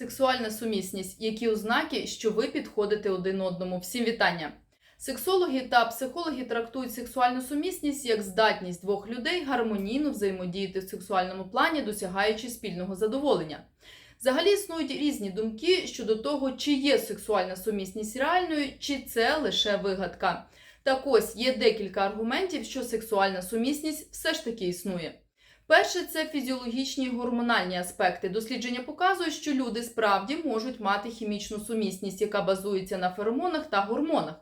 Сексуальна сумісність. Які ознаки, що ви підходите один одному? Всім вітання! Сексологи та психологи трактують сексуальну сумісність як здатність двох людей гармонійно взаємодіяти в сексуальному плані, досягаючи спільного задоволення. Взагалі існують різні думки щодо того, чи є сексуальна сумісність реальною, чи це лише вигадка. Так ось є декілька аргументів, що сексуальна сумісність все ж таки існує. Перше це фізіологічні гормональні аспекти. Дослідження показують, що люди справді можуть мати хімічну сумісність, яка базується на феромонах та гормонах.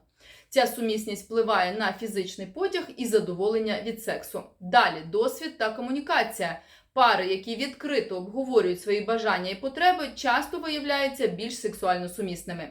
Ця сумісність впливає на фізичний потяг і задоволення від сексу. Далі досвід та комунікація. Пари, які відкрито обговорюють свої бажання і потреби, часто виявляються більш сексуально сумісними.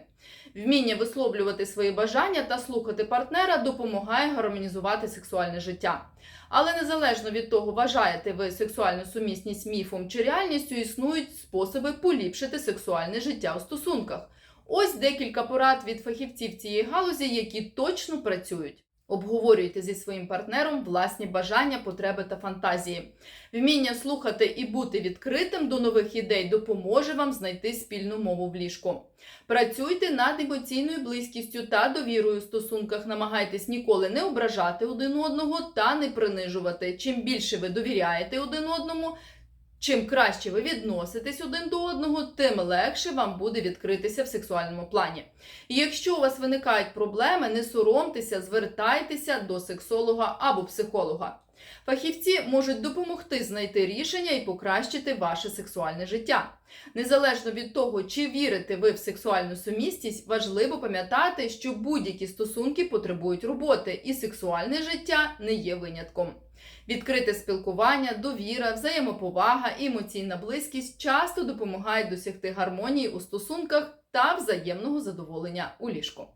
Вміння висловлювати свої бажання та слухати партнера допомагає гармонізувати сексуальне життя. Але незалежно від того, вважаєте ви сексуальну сумісність міфом чи реальністю, існують способи поліпшити сексуальне життя у стосунках. Ось декілька порад від фахівців цієї галузі, які точно працюють. Обговорюйте зі своїм партнером власні бажання, потреби та фантазії. Вміння слухати і бути відкритим до нових ідей допоможе вам знайти спільну мову в ліжку. Працюйте над емоційною близькістю та довірою в стосунках. Намагайтесь ніколи не ображати один одного та не принижувати. Чим більше ви довіряєте один одному, чим краще ви відноситесь один до одного, тим легше вам буде відкритися в сексуальному плані. І якщо у вас виникають проблеми, не соромтеся, звертайтеся до сексолога або психолога. Фахівці можуть допомогти знайти рішення і покращити ваше сексуальне життя. Незалежно від того, чи вірите ви в сексуальну сумісність, важливо пам'ятати, що будь-які стосунки потребують роботи, і сексуальне життя не є винятком. Відкрите спілкування, довіра, взаємоповага і емоційна близькість часто допомагають досягти гармонії у стосунках та взаємного задоволення у ліжку.